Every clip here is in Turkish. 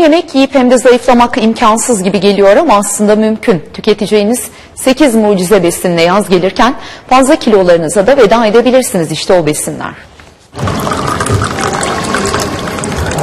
yemek yiyip hem de zayıflamak imkansız gibi geliyor ama aslında mümkün. Tüketeceğiniz 8 mucize besinle yaz gelirken fazla kilolarınıza da veda edebilirsiniz işte o besinler.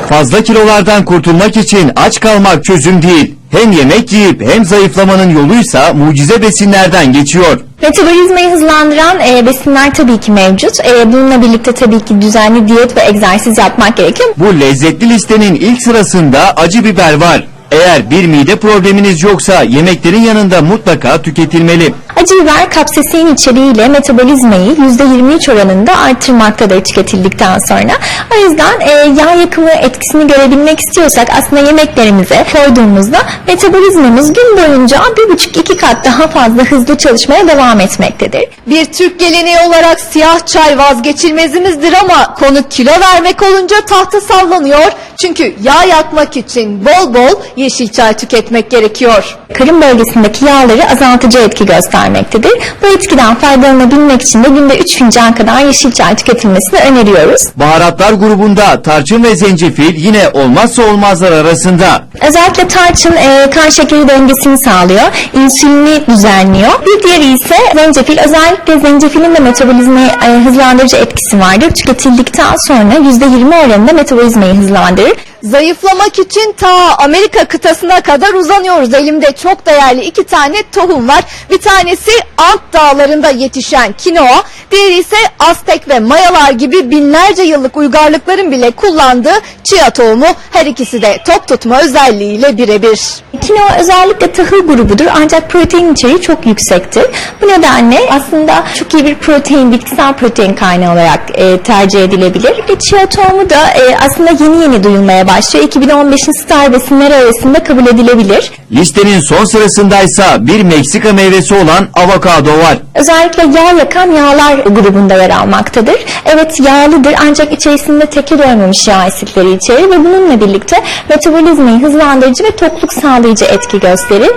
Fazla kilolardan kurtulmak için aç kalmak çözüm değil. Hem yemek yiyip hem zayıflamanın yoluysa mucize besinlerden geçiyor. Metabolizmayı hızlandıran e, besinler tabii ki mevcut. E, bununla birlikte tabii ki düzenli diyet ve egzersiz yapmak gerekiyor. Bu lezzetli listenin ilk sırasında acı biber var. Eğer bir mide probleminiz yoksa yemeklerin yanında mutlaka tüketilmeli. Acı biber kapsasein içeriğiyle metabolizmayı %23 oranında artırmaktadır tüketildikten sonra. O yüzden e, yağ yakımı etkisini görebilmek istiyorsak aslında yemeklerimize koyduğumuzda metabolizmamız gün boyunca 1,5-2 kat daha fazla hızlı çalışmaya devam etmektedir. Bir Türk geleneği olarak siyah çay vazgeçilmezimizdir ama konu kilo vermek olunca tahta sallanıyor. Çünkü yağ yakmak için bol bol yeşil çay tüketmek gerekiyor. Karın bölgesindeki yağları azaltıcı etki göstermektedir. Bu etkiden faydalanabilmek için de günde 3 fincan kadar yeşil çay tüketilmesini öneriyoruz. Baharatlar grubunda tarçın ve zencefil yine olmazsa olmazlar arasında. Özellikle tarçın e, kan şekeri dengesini sağlıyor, insülini düzenliyor. Bir diğeri ise zencefil. Özellikle zencefilin de metabolizmayı e, hızlandırıcı etkisi vardır. Tüketildikten sonra %20 oranında metabolizmayı hızlandırır. Zayıflamak için ta Amerika kıtasına kadar uzanıyoruz. Elimde çok değerli iki tane tohum var. Bir tanesi Ant dağlarında yetişen kinoa, diğeri ise Aztek ve Mayalar gibi binlerce yıllık uygarlıkların bile kullandığı chia tohumu. Her ikisi de tok tutma özelliğiyle birebir. Kinoa özellikle tahıl grubudur ancak protein içeriği çok yüksektir. Bu nedenle aslında çok iyi bir protein, bitkisel protein kaynağı olarak e, tercih edilebilir. Ve chia tohumu da e, aslında yeni yeni duyulmaya başlıyor. 2015'in star besinleri arasında kabul edilebilir. Listenin son sırasındaysa bir Meksika meyvesi olan avokado var. Özellikle yağ yakan yağlar grubunda yer almaktadır. Evet yağlıdır ancak içerisinde teke doymamış yağ asitleri içerir ve bununla birlikte metabolizmayı hızlandırıcı ve tokluk sağlayıcı etki gösterir.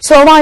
Survivor